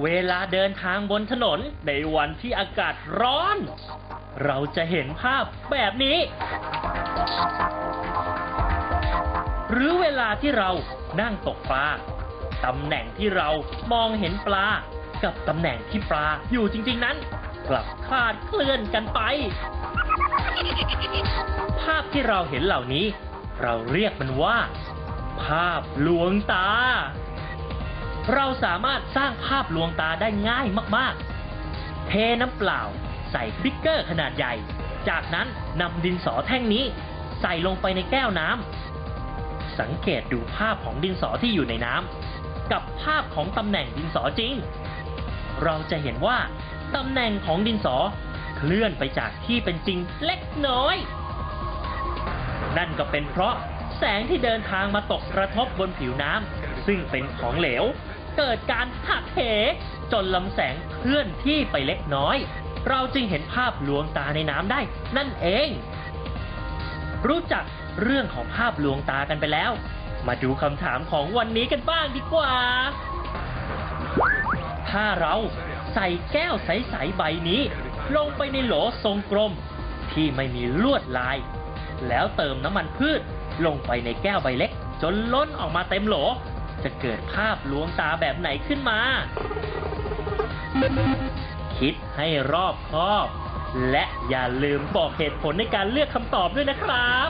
เวลาเดินทางบนถนนในวันที่อากาศร้อน เราจะเห็นภาพแบบนี้ หรือเวลาที่เรานั่งตกปลาตำแหน่งที่เรามองเห็นปลา กับตำแหน่งที่ปลาอยู่จริง ๆ นั้น กลับคลาดเคลื่อนกันไป ภาพที่เราเห็นเหล่านี้ เราเรียกมันว่า ภาพลวงตา เราสามารถสร้างภาพลวงตาได้ง่ายมากๆ เทน้ำเปล่า ใส่บิ๊กเกอร์ขนาดใหญ่ จากนั้นนำดินสอแท่งนี้ ใส่ลงไปในแก้วน้ำ สังเกตดูภาพของดินสอที่อยู่ในน้ำ กับภาพของตำแหน่งดินสอจริง เราจะเห็นว่าตำแหน่งของดินสอเคลื่อนไปจากที่เป็นจริงเล็กน้อย นั่นก็เป็นเพราะแสงที่เดินทางมาตกกระทบบนผิวน้ำ ซึ่งเป็นของเหลว เกิดการหักเห จนลำแสงเคลื่อนที่ไปเล็กน้อย เราจึงเห็นภาพลวงตาในน้ำได้นั่นเอง รู้จักเรื่องของภาพลวงตากันไปแล้ว มาดูคำถามของวันนี้กันบ้างดีกว่า ถ้าเราใส่แก้วใส ๆ ใบนี้ ลงไปในโหลทรงกลม ที่ไม่มีลวดลาย แล้วเติมน้ำมันพืชลงไปในแก้วใบเล็ก จนล้นออกมาเต็มโหล จะเกิดภาพลวงตาแบบไหนขึ้นมา คิดให้รอบคอบ และอย่าลืมบอกเหตุผลในการเลือกคำตอบด้วยนะครับ